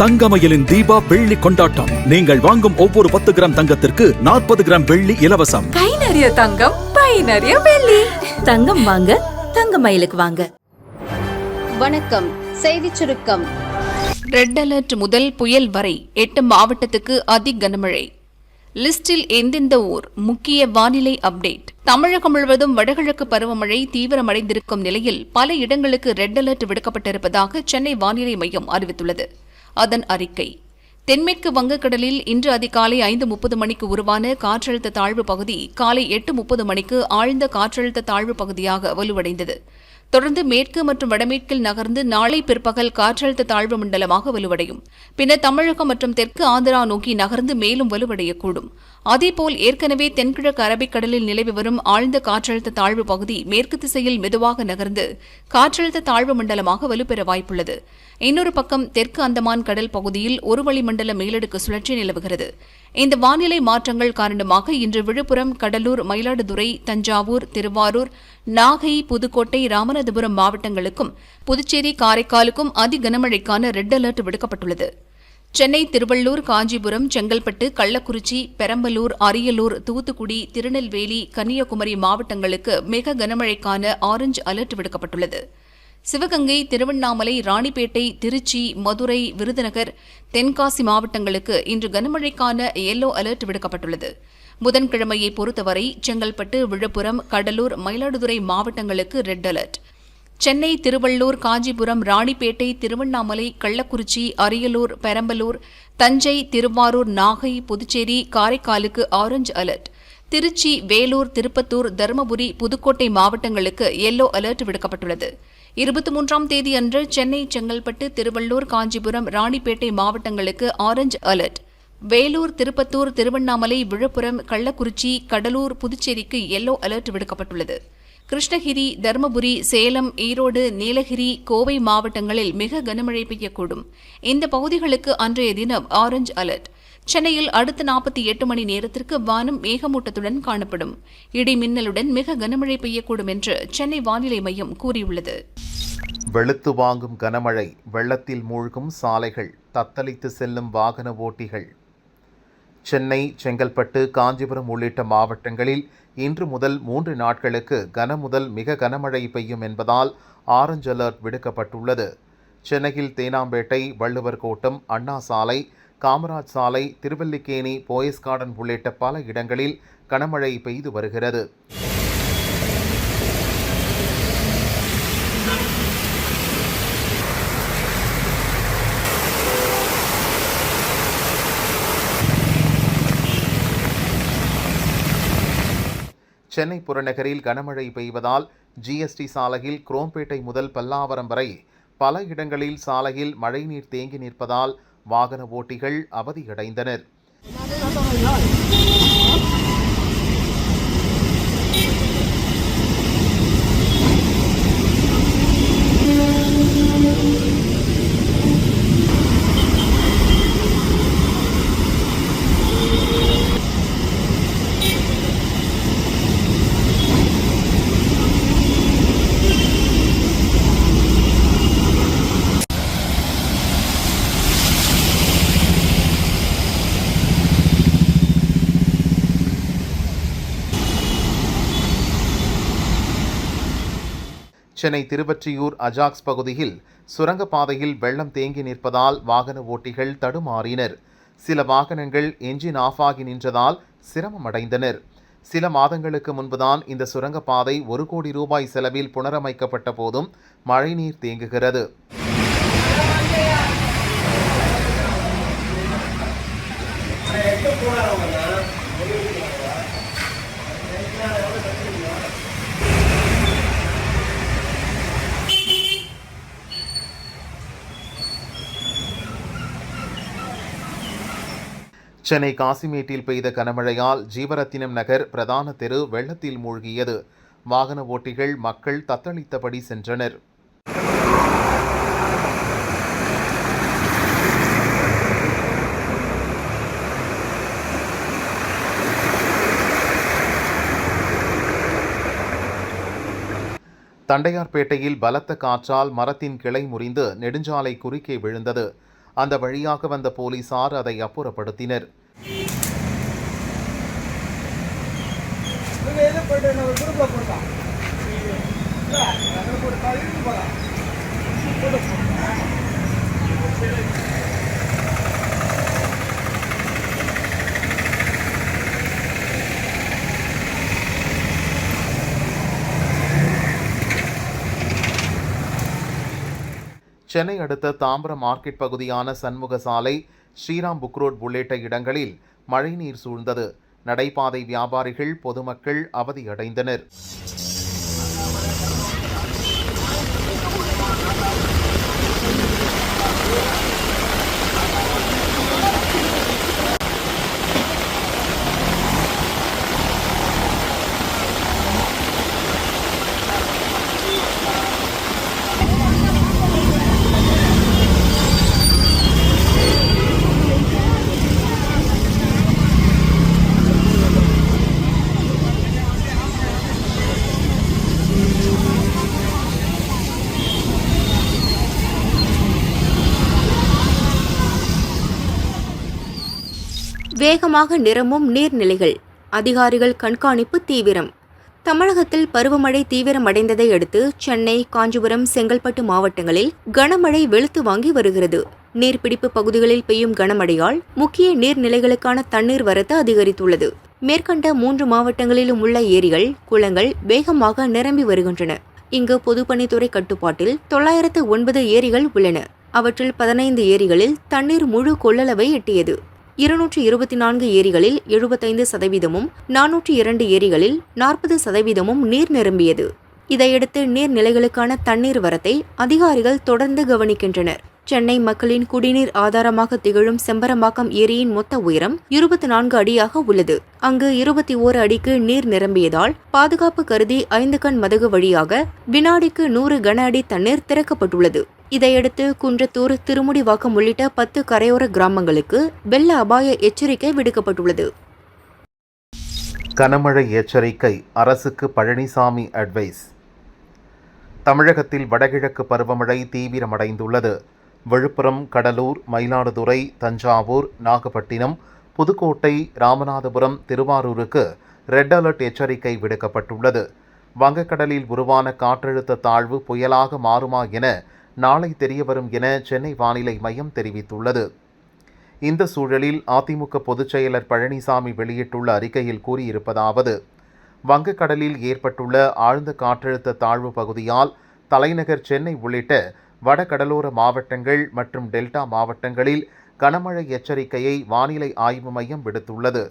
தங்கமயிலின் தீபா வெள்ளி கொண்டாட்டம். நீங்கள் வாங்கும் ஒவ்வொரு பத்து கிராம் தங்கத்திற்கு நாற்பது கிராம் வெள்ளி இலவசம். கை நிறைய தங்கம் பை நிறைய வெள்ளி. தங்கம் வாங்க தங்க மயிலுக்கு வாங்க. வணக்கம் செய்திச் சுருக்கம். ரெட் அலர்ட் முதல் புயல் வரை எட்டு மாவட்டத்துக்கு அதி கனமழை லிஸ்டில் எந்தெந்த ஊர்? முக்கிய வானிலை அப்டேட். தமிழகம் முழுவதும் வடகிழக்கு பருவமழை தீவிரமடைந்திருக்கும் நிலையில் பல இடங்களுக்கு ரெட் அலர்ட் விடுக்கப்பட்டிருப்பதாக சென்னை வானிலை மையம் அறிவித்துள்ளது. அதன் அறிக்கை. தென்மேற்கு வங்கக்கடலில் இன்று அதிகாலை ஐந்து முப்பது மணிக்கு உருவான காற்றழுத்த தாழ்வு பகுதி காலை எட்டு முப்பது மணிக்கு ஆழ்ந்த காற்றழுத்த தாழ்வு பகுதியாக வலுவடைந்தது. தொடர்ந்து மேற்கு மற்றும் வடமேற்கில் நகர்ந்து நாளை பிற்பகல் காற்றழுத்த தாழ்வு மண்டலமாக வலுவடையும். பின்னர் தமிழகம் மற்றும் தெற்கு ஆந்திரா நோக்கி நகர்ந்து மேலும் வலுவடையக்கூடும். அதேபோல் ஏற்கனவே தென்கிழக்கு அரபிக்கடலில் நிலவி வரும் ஆழ்ந்த காற்றழுத்த தாழ்வு பகுதி மேற்கு திசையில் மெதுவாக நகர்ந்து காற்றழுத்த தாழ்வு மண்டலமாக வலுப்பெற வாய்ப்புள்ளது. இன்னொரு பக்கம் தெற்கு அந்தமான் கடல் பகுதியில் ஒரு வளிமண்டல மேலடுக்கு சுழற்சி நிலவுகிறது. இந்த வானிலை மாற்றங்கள் காரணமாக இன்று விழுப்புரம் கடலூர் மயிலாடுதுறை தஞ்சாவூர் திருவாரூர் நாகை புதுக்கோட்டை ராமநாதபுரம் மாவட்டங்களுக்கும் புதுச்சேரி காரைக்காலுக்கும் அதி கனமழைக்கான ரெட் அலர்ட் விடுக்கப்பட்டுள்ளது. சென்னை திருவள்ளூர் காஞ்சிபுரம் செங்கல்பட்டு கள்ளக்குறிச்சி பெரம்பலூர் அரியலூர் தூத்துக்குடி திருநெல்வேலி கன்னியாகுமரி மாவட்டங்களுக்கு மிக கனமழைக்கான ஆரஞ்சு அலர்ட் விடுக்கப்பட்டுள்ளது. சிவகங்கை திருவண்ணாமலை ராணிப்பேட்டை திருச்சி மதுரை விருதுநகர் தென்காசி மாவட்டங்களுக்கு இன்று கனமழைக்கான எல்லோ அலர்ட் விடுக்கப்பட்டுள்ளது. புதன்கிழமையை பொறுத்தவரை செங்கல்பட்டு விழுப்புரம் கடலூர் மயிலாடுதுறை மாவட்டங்களுக்கு ரெட் அலர்ட் சென்னை திருவள்ளூர் காஞ்சிபுரம் ராணிப்பேட்டை திருவண்ணாமலை கள்ளக்குறிச்சி அரியலூர் பெரம்பலூர் தஞ்சை திருவாரூர் நாகை புதுச்சேரி காரைக்காலுக்கு ஆரஞ்சு அலர்ட் திருச்சி வேலூர் திருப்பத்தூர் தருமபுரி புதுக்கோட்டை மாவட்டங்களுக்கு எல்லோ அலர்ட் விடுக்கப்பட்டுள்ளது. இருபத்தி மூன்றாம் தேதி அன்று சென்னை செங்கல்பட்டு திருவள்ளூர் காஞ்சிபுரம் ராணிப்பேட்டை மாவட்டங்களுக்கு ஆரஞ்சு அலர்ட். வேலூர் திருப்பத்தூர் திருவண்ணாமலை விழுப்புரம் கள்ளக்குறிச்சி கடலூர் புதுச்சேரிக்கு எல்லோ அலர்ட் விடுக்கப்பட்டுள்ளது. கிருஷ்ணகிரி தருமபுரி சேலம் ஈரோடு நீலகிரி கோவை மாவட்டங்களில் மிக கனமழை பெய்யக்கூடும். இந்த பகுதிகளுக்கு அன்றைய தினம் ஆரஞ்சு அலர்ட். சென்னையில் அடுத்த நாற்பத்தி எட்டு மணி நேரத்திற்கு வானம் மேகமூட்டத்துடன் காணப்படும். இடி மின்னலுடன் மிக கனமழை பெய்யக்கூடும் என்று சென்னை வானிலை மையம் கூறியுள்ளது. வெளுத்து வாங்கும் கனமழை வெள்ளத்தில் மூழ்கும் சாலைகள் தத்தளித்து செல்லும் வாகன ஓட்டிகள். சென்னை செங்கல்பட்டு காஞ்சிபுரம் உள்ளிட்ட மாவட்டங்களில் இன்று முதல் மூன்று நாட்களுக்கு கன முதல் மிக கனமழை பெய்யும் என்பதால் ஆரஞ்ச் அலர்ட் விடுக்கப்பட்டுள்ளது. சென்னையில் தேனாம்பேட்டை வள்ளுவர் கோட்டம் அண்ணா சாலை காமராஜ் சாலை திருவல்லிக்கேணி போயஸ் கார்டன் உள்ளிட்ட பல இடங்களில் கனமழை பெய்து வருகிறது. சென்னை புறநகரில் கனமழை பெய்வதால் ஜிஎஸ்டி சாலையில் குரோம்பேட்டை முதல் பல்லாவரம் வரை பல இடங்களில் சாலையில் மழைநீர் தேங்கி நிற்பதால் வாகன ஓட்டிகள் அவதியடைந்தனர். சென்னை திருவற்றியூர் அஜாக்ஸ் பகுதியில் சுரங்கப்பாதையில் வெள்ளம் தேங்கி நிற்பதால் வாகன ஓட்டிகள் தடுமாறினர். சில வாகனங்கள் என்ஜின் ஆஃப் ஆகி நின்றதால் சிரமமடைந்தனர். சில மாதங்களுக்கு முன்புதான் இந்த சுரங்கப்பாதை ஒரு கோடி ரூபாய் செலவில் புனரமைக்கப்பட்ட போதும் மழைநீர் தேங்குகிறது. சென்னை காசிமேட்டில் பெய்த கனமழையால் ஜீவரத்தினம் நகர் பிரதான தெரு வெள்ளத்தில் மூழ்கியது. வாகன ஓட்டிகள் மக்கள் தத்தளித்தபடி சென்றனர். தண்டையார்பேட்டையில் பலத்த காற்றால் மரத்தின் கிளை முறிந்து நெடுஞ்சாலை குறுக்கே விழுந்தது. அந்த வழியாக வந்த போலீசார் அதை அப்புறப்படுத்தினர். சென்னை அடுத்த தாம்பரம் மார்க்கெட் பகுதியான சண்முக சாலை ஸ்ரீராம் புக் ரோட் உள்ளிட்ட இடங்களில் மழைநீர் சூழ்ந்தது. நடைபாதை வியாபாரிகள் பொதுமக்கள் அவதியடைந்தனர் வேகமாக நிரம்பும் நீர்நிலைகள். அதிகாரிகள் கண்காணிப்பு தீவிரம். தமிழகத்தில் பருவமழை தீவிரமடைந்ததை அடுத்து சென்னை காஞ்சிபுரம் செங்கல்பட்டு மாவட்டங்களில் கனமழை வெளுத்து வாங்கி வருகிறது. நீர்பிடிப்பு பகுதிகளில் பெய்யும் கனமழையால் முக்கிய நீர்நிலைகளுக்கான தண்ணீர் வரத்து அதிகரித்துள்ளது. மேற்கண்ட மூன்று மாவட்டங்களிலும் உள்ள ஏரிகள் குளங்கள் வேகமாக நிரம்பி வருகின்றன. இங்கு பொதுப்பணித்துறை கட்டுப்பாட்டில் தொள்ளாயிரத்து ஒன்பது ஏரிகள் உள்ளன. அவற்றில் பதினைந்து ஏரிகளில் தண்ணீர் முழு கொள்ளளவை எட்டியது. இருநூற்று இருபத்தி நான்கு ஏரிகளில் எழுபத்தைந்து சதவீதமும் நானூற்றி இரண்டு ஏரிகளில் நாற்பது சதவீதமும் நீர் நிரம்பியது. இதையடுத்து நீர்நிலைகளுக்கான தண்ணீர் வரத்தை அதிகாரிகள் தொடர்ந்து கவனிக்கின்றனர். சென்னை மக்களின் குடிநீர் ஆதாரமாக திகழும் செம்பரம்பாக்கம் ஏரியின் மொத்த உயரம் இருபத்தி நான்கு அடியாக உள்ளது. அங்கு இருபத்தி ஓரு அடிக்கு நீர் நிரம்பியதால் பாதுகாப்பு கருதி ஐந்து கண் மதகு வழியாக வினாடிக்கு நூறு கன அடி தண்ணீர் திறக்கப்பட்டுள்ளது. இதையடுத்து குன்றத்தூர் திருமுடிவாக்கம் உள்ளிட்ட பத்து கரையோர கிராமங்களுக்கு வெள்ள அபாய எச்சரிக்கை விடுக்கப்பட்டுள்ளது. கனமழை எச்சரிக்கை அரசுக்கு பழனிசாமி அட்வைஸ் தமிழகத்தில் வடகிழக்கு பருவமழை தீவிரமடைந்துள்ளது. விழுப்புரம் கடலூர் மயிலாடுதுறை தஞ்சாவூர் நாகப்பட்டினம் புதுக்கோட்டை ராமநாதபுரம் திருவாரூருக்கு ரெட் அலர்ட் எச்சரிக்கை விடுக்கப்பட்டுள்ளது. வங்கக்கடலில் உருவான காற்றழுத்த தாழ்வு புயலாக மாறுமா என நாளை தெரியவரும் என சென்னை வானிலை மையம் தெரிவித்துள்ளது. இந்த சூழலில் அதிமுக பொதுச்செயலர் பழனிசாமி வெளியிட்டுள்ள அறிக்கையில் கூறியிருப்பதாவது வங்கக்கடலில் ஏற்பட்டுள்ள ஆழ்ந்த காற்றழுத்த தாழ்வு பகுதியால் தலைநகர் சென்னை உள்ளிட்ட வடகடலோர மாவட்டங்கள் மற்றும் டெல்டா மாவட்டங்களில் கனமழை எச்சரிக்கையை வானிலை ஆய்வு மையம் விடுத்துள்ளது.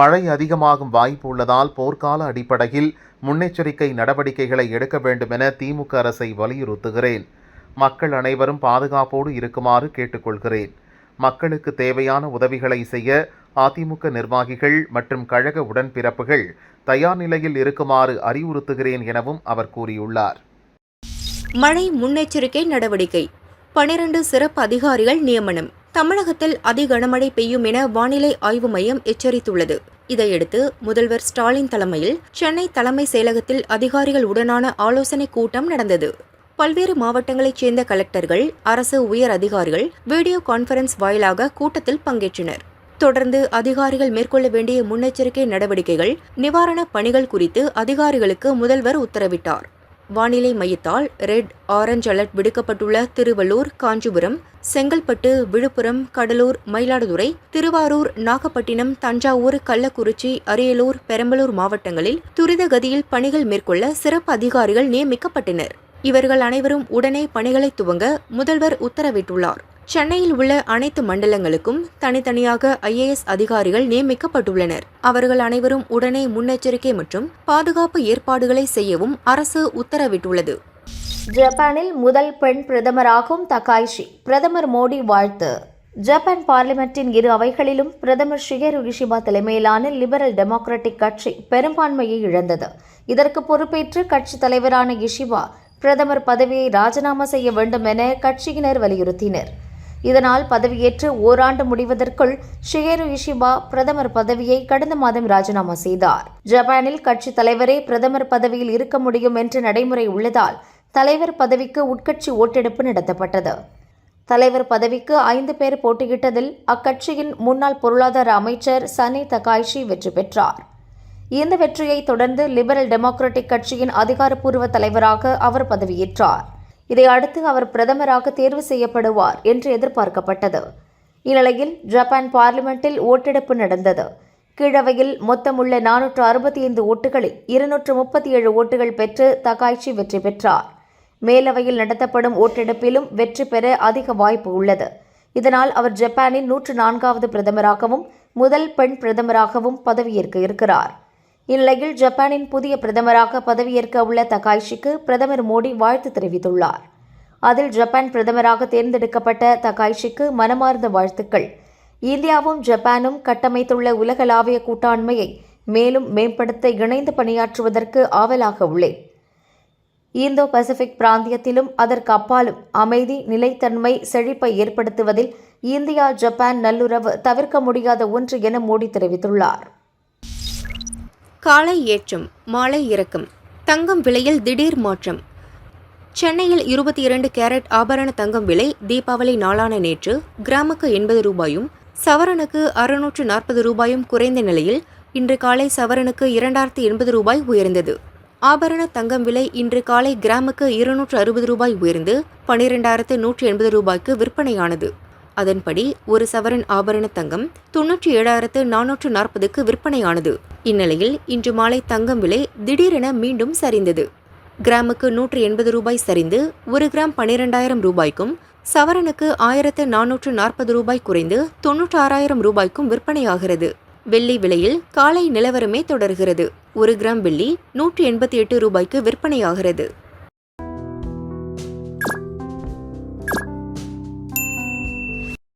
மழை அதிகமாகும் வாய்ப்பு உள்ளதால் போர்க்கால அடிப்படையில் முன்னெச்சரிக்கை நடவடிக்கைகளை எடுக்க வேண்டுமென திமுக அரசை வலியுறுத்துகிறேன். மக்கள் அனைவரும் பாதுகாப்போடு இருக்குமாறு கேட்டுக்கொள்கிறேன். மக்களுக்கு தேவையான உதவிகளை செய்ய அதிமுக நிர்வாகிகள் மற்றும் கழக உடன்பிறப்புகள் தயார் நிலையில் இருக்குமாறு அறிவுறுத்துகிறேன் எனவும் அவர் கூறியுள்ளார். மழை முன்னெச்சரிக்கை நடவடிக்கை. பனிரண்டு சிறப்பு அதிகாரிகள் நியமனம். தமிழகத்தில் அதி கனமழை பெய்யும் என வானிலை ஆய்வு மையம் எச்சரித்துள்ளது. இதையடுத்து முதல்வர் ஸ்டாலின் தலைமையில் சென்னை தலைமை செயலகத்தில் அதிகாரிகள் உடனான ஆலோசனைக் கூட்டம் நடந்தது. பல்வேறு மாவட்டங்களைச் சேர்ந்த கலெக்டர்கள் அரசு உயர் அதிகாரிகள் வீடியோ கான்பரன்ஸ் வாயிலாக கூட்டத்தில் பங்கேற்றனர். தொடர்ந்து அதிகாரிகள் மேற்கொள்ள வேண்டிய முன்னெச்சரிக்கை நடவடிக்கைகள் நிவாரணப் பணிகள் குறித்து அதிகாரிகளுக்கு முதல்வர் உத்தரவிட்டார். வானிலை மையத்தால் ரெட் ஆரஞ்ச் அலர்ட் விடுக்கப்பட்டுள்ள திருவள்ளூர் காஞ்சிபுரம் செங்கல்பட்டு விழுப்புரம் கடலூர் மயிலாடுதுறை திருவாரூர் நாகப்பட்டினம் தஞ்சாவூர் கள்ளக்குறிச்சி அரியலூர் பெரம்பலூர் மாவட்டங்களில் துரித கதியில் பணிகள் மேற்கொள்ள சிறப்பு அதிகாரிகள் நியமிக்கப்பட்டனர். இவர்கள் அனைவரும் உடனே பணிகளை துவங்க முதல்வர் உத்தரவிட்டுள்ளார். சென்னையில் உள்ள அனைத்து மண்டலங்களுக்கும் தனித்தனியாக ஐஏஎஸ் அதிகாரிகள் நியமிக்கப்பட்டுள்ளனர். அவர்கள் அனைவரும் உடனே முன்னெச்சரிக்கை மற்றும் பாதுகாப்பு ஏற்பாடுகளை செய்யவும் அரசு உத்தரவிட்டுள்ளது. ஜப்பானில் முதல் பெண் பிரதமராகும் தகாய்ஷி. பிரதமர் மோடி வாழ்த்து. ஜப்பான் பார்லிமெண்டின் இரு அவைகளிலும் பிரதமர் ஷிகேரு கிஷிபா தலைமையிலான லிபரல் டெமோக்ராட்டிக் கட்சி பெரும்பான்மையை இழந்தது. இதற்கு பொறுப்பேற்று கட்சி தலைவரான இஷிபா பிரதமர் பதவியை ராஜினாமா செய்ய வேண்டும் என கட்சியினர் வலியுறுத்தினர். இதனால் பதவியேற்று ஓராண்டு முடிவதற்குள் ஷிகேரு இஷிபா பிரதமர் பதவியை கடந்த மாதம் ராஜினாமா செய்தார். ஜப்பானில் கட்சி தலைவரே பிரதமர் பதவியில் இருக்க முடியும் என்ற நடைமுறை உள்ளதால் தலைவர் பதவிக்கு உட்கட்சி ஓட்டெடுப்பு நடத்தப்பட்டது. தலைவர் பதவிக்கு ஐந்து பேர் போட்டியிட்டதில் அக்கட்சியின் முன்னாள் பொருளாதார அமைச்சர் சனி தகாய்ஷி வெற்றி பெற்றார். இந்த வெற்றியை தொடர்ந்து லிபரல் டெமோக்ராட்டிக் கட்சியின் அதிகாரப்பூர்வ தலைவராக அவர் பதவியேற்றார். இதை அடுத்து அவர் பிரதமராக தேர்வு செய்யப்படுவார் என்று எதிர்பார்க்கப்பட்டது. இந்நிலையில் ஜப்பான் பார்லிமெண்டில் ஓட்டெடுப்பு நடந்தது. கீழவையில் மொத்தமுள்ள நானூற்று அறுபத்தி ஐந்து ஓட்டுகளில் இருநூற்று முப்பத்தி ஏழு ஓட்டுகள் பெற்று தகாய்ச்சி வெற்றி பெற்றார். மேலவையில் நடத்தப்படும் ஓட்டெடுப்பிலும் வெற்றி பெற அதிக வாய்ப்பு உள்ளது. இதனால் அவர் ஜப்பானின் நூற்று நான்காவது பிரதமராகவும் முதல் பெண் பிரதமராகவும் பதவியேற்க இருக்கிறார். இந்நிலையில் ஜப்பானின் புதிய பிரதமராக பதவியேற்க உள்ள தகாய்ஷிக்கு பிரதமர் மோடி வாழ்த்து தெரிவித்துள்ளார். அதில் ஜப்பான் பிரதமராக தேர்ந்தெடுக்கப்பட்ட தகாய்ஷிக்கு மனமார்ந்த வாழ்த்துக்கள். இந்தியாவும் ஜப்பானும் கட்டமைத்துள்ள உலகளாவிய கூட்டாண்மையை மேலும் மேம்படுத்த இணைந்து பணியாற்றுவதற்கு ஆவலாக உள்ளேன். இந்தோ பசிபிக் பிராந்தியத்திலும் அதற்கு அப்பாலும் அமைதி நிலைத்தன்மை செழிப்பை ஏற்படுத்துவதில் இந்தியா ஜப்பான் நல்லுறவு தவிர்க்க முடியாத ஒன்று என மோடி தெரிவித்துள்ளார். காலை ஏற்றம் மாலை இறக்கம் தங்கம் விலையில் திடீர் மாற்றம். சென்னையில் இருபத்தி இரண்டு கேரட் ஆபரண தங்கம் விலை தீபாவளி நாளான நேற்று கிராமுக்கு எண்பது ரூபாயும் சவரனுக்கு அறுநூற்று நாற்பது ரூபாயும் குறைந்த நிலையில் இன்று காலை சவரனுக்கு இரண்டாயிரத்து எண்பது ரூபாய் உயர்ந்தது. ஆபரண தங்கம் விலை இன்று காலை கிராமுக்கு இருநூற்று அறுபது ரூபாய் உயர்ந்து பனிரெண்டாயிரத்து நூற்று எண்பது ரூபாய்க்கு விற்பனையானது. அதன்படி ஒரு சவரன் ஆபரண தங்கம் தொன்னூற்றி ஏழாயிரத்து நானூற்று நாற்பதுக்கு விற்பனையானது. இந்நிலையில் இன்று மாலை தங்கம் விலை திடீரென மீண்டும் சரிந்தது. கிராமுக்கு நூற்று எண்பது ரூபாய் சரிந்து ஒரு கிராம் பனிரெண்டாயிரம் ரூபாய்க்கும் சவரனுக்கு ஆயிரத்து நானூற்று நாற்பது ரூபாய் குறைந்து தொன்னூற்றாறாயிரம் ரூபாய்க்கும் விற்பனையாகிறது. வெள்ளி விலையில் காலை நிலவரமே தொடர்கிறது. ஒரு கிராம் வெள்ளி நூற்று எண்பத்தி எட்டு ரூபாய்க்கு விற்பனையாகிறது.